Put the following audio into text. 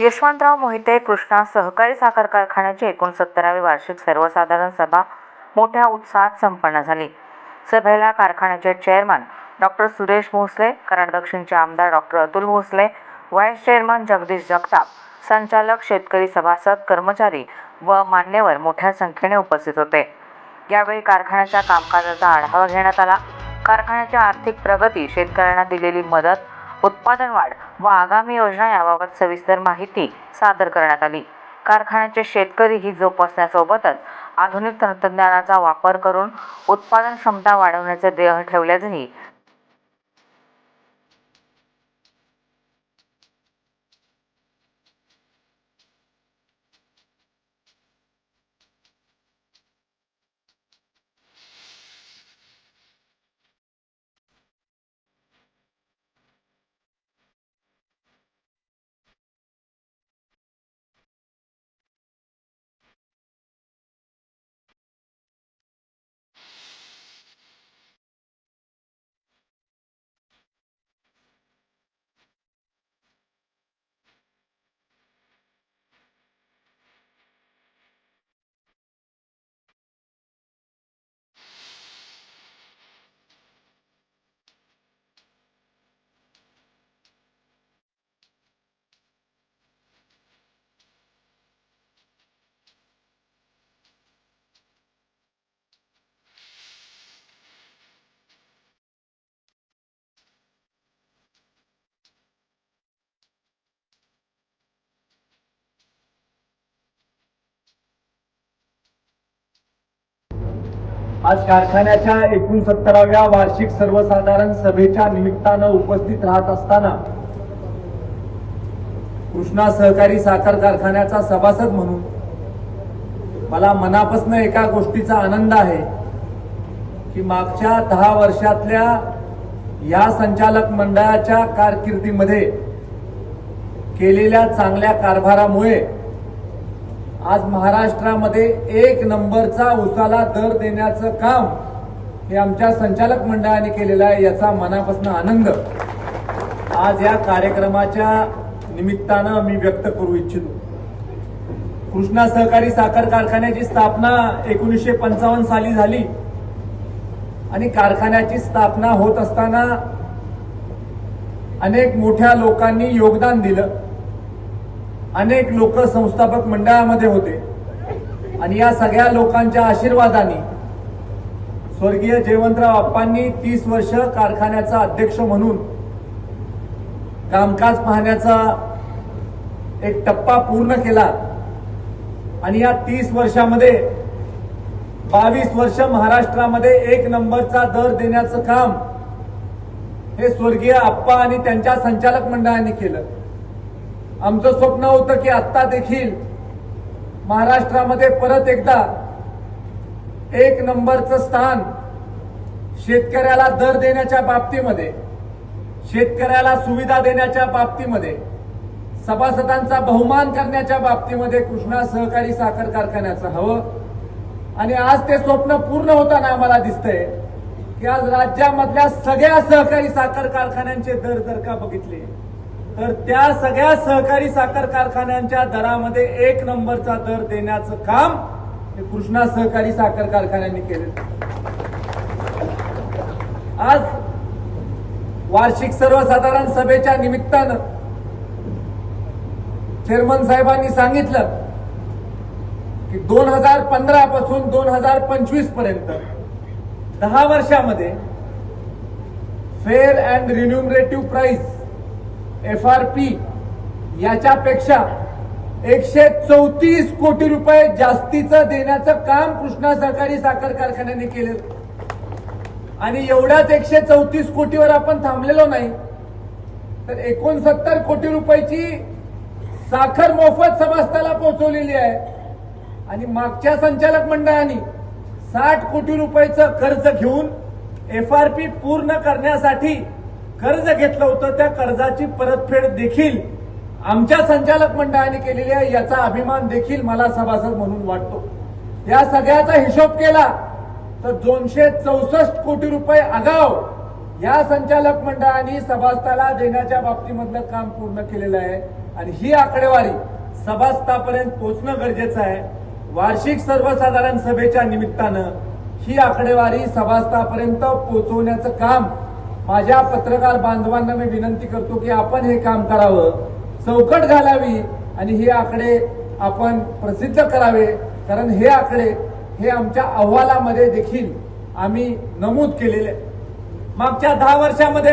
यशवंतराव मोहिते कृष्णा सहकारी साखर कारखान्याची एकोणसत्तरावी वार्षिक सर्वसाधारण सभा मोठ्या उत्साहात संपन्न झाली. सभेला कारखान्याचे चेअरमन डॉक्टर सुरेश भोसले कराड दक्षिणचे आमदार doctor Atul Bhosale vice chairman Jagdish Jagtap संचालक शेतकरी सभासद कर्मचारी व मान्यवर मोठ्या संख्येने उपस्थित होते. यावेळी कारखान्याच्या कामकाजाचा आढावा घेण्यात आला. कारखान्याची आर्थिक प्रगती शेतकऱ्यांना दिलेली मदत उत्पादन वाढ व आगामी योजना याबाबत सविस्तर माहिती सादर करण्यात आली. कारखान्याचे शेतकरी ही जोपासण्यासोबतच आधुनिक तंत्रज्ञानाचा वापर करून उत्पादन क्षमता वाढवण्याचे ध्येय ठेवल्याचंही आज कारखान्याच्या एकोणसत्तराव्या वार्षिक सर्वसाधारण सभेच्या निमित्तानं उपस्थित राहत असताना कृष्णा सहकारी साखर कारखान्याचा सभासद म्हणून मला मनापासून एका गोष्टीचा आनंद आहे की मागच्या दहा वर्षातल्या या संचालक मंडळाच्या कारकिर्दीमध्ये केलेल्या चांगल्या कारभारामुळे आज महाराष्ट्रामध्ये एक नंबरचा उसाला दर देण्याचं काम हे आमच्या संचालक मंडळाने केलेलं आहे याचा मनापासून आनंद. आज या कार्यक्रमाच्या निमित्तानं मी व्यक्त करू इच्छितो. कृष्णा सहकारी साखर कारखान्याची स्थापना एकोणीसशे पंचावन्न साली झाली. आणि कारखान्याची स्थापना होत असताना अनेक मोठ्या लोकांनी योगदान दिलं. अनेक लोक संस्थापक मंडळामध्ये होते. आणि या सगळ्या लोकांच्या आशीर्वादाने स्वर्गीय जयवंतराव आप्पांनी तीस वर्ष कारखान्याचा अध्यक्ष म्हणून कामकाज पाहण्याचा एक टप्पा पूर्ण केला. आणि या तीस वर्षामध्ये बावीस वर्ष महाराष्ट्रामध्ये एक नंबरचा दर देण्याचं काम हे स्वर्गीय आप्पा आणि त्यांच्या संचालक मंडळाने केलं. आमचं स्वप्न होतं की आत्ता देखील महाराष्ट्रामध्ये परत एकदा एक नंबरचं स्थान शेतकऱ्याला दर देण्याच्या बाबतीमध्ये शेतकऱ्याला सुविधा देण्याच्या बाबतीमध्ये सभासदांचा बहुमान करण्याच्या बाबतीमध्ये कृष्णा सहकारी साखर कारखान्याचं हवं. आणि आज ते स्वप्न पूर्ण होताना आम्हाला दिसतंय की आज राज्यामधल्या सगळ्या सहकारी साखर कारखान्यांचे दर जर का बघितले? तर त्या सगळ्या सहकारी साखर कारखान्यांच्या दरामध्ये एक नंबरचा दर देण्याचं काम हे कृष्णा सहकारी साखर कारखान्यांनी केले आज वार्षिक सर्वसाधारण सभेच्या निमित्तानं चेअरमन साहेबांनी सांगितलं की दोन हजार पंधरा पासून दोन हजार पंचवीसपर्यंत दहा वर्षामध्ये fair and remunerative price F R P याच्यापेक्षा एकशे चौतीस कोटी रुपये जास्तीचं देण्याचं काम कृष्णा सहकारी साखर कारखान्याने केलं आणि एवढ्याच एकशे चौतीस कोटीवर आपण थांबलेलो नाही तर एकोणसत्तर कोटी रुपयाची साखर मोफत सभास्थाला पोहोचवलेली आहे. आणि मागच्या संचालक मंडळाने साठ कोटी रुपयाचं कर्ज घेऊन एफ आर पी पूर्ण करण्यासाठी कर्ज घेतलं होतं त्या कर्जाची परतफेड देखील आमच्या संचालक मंडळाने केलेली आहे याचा अभिमान देखील मला सभासद म्हणून वाटतो. या सगळ्याचा हिशोब केला तर दोनशे चौसष्ट कोटी रुपये आगाव या संचालक मंडळाने सभास्थाला देण्याच्या बाबतीमधलं काम पूर्ण केलेलं आहे. आणि ही आकडेवारी सभास्थापर्यंत पोहोचणं गरजेचं आहे. वार्षिक सर्वसाधारण सभेच्या निमित्तानं ही आकडेवारी सभास्थापर्यंत पोहोचवण्याचं काम माझ्या पत्रकार बांधवांना मी विनंती करतो की आपण हे काम करावं चौकट घालावी आणि हे आकडे आपण प्रसिद्ध करावे कारण हे आकडे हे आमच्या अहवालामध्ये देखील आम्ही नमूद केलेले आहे. मागच्या दहा वर्षामध्ये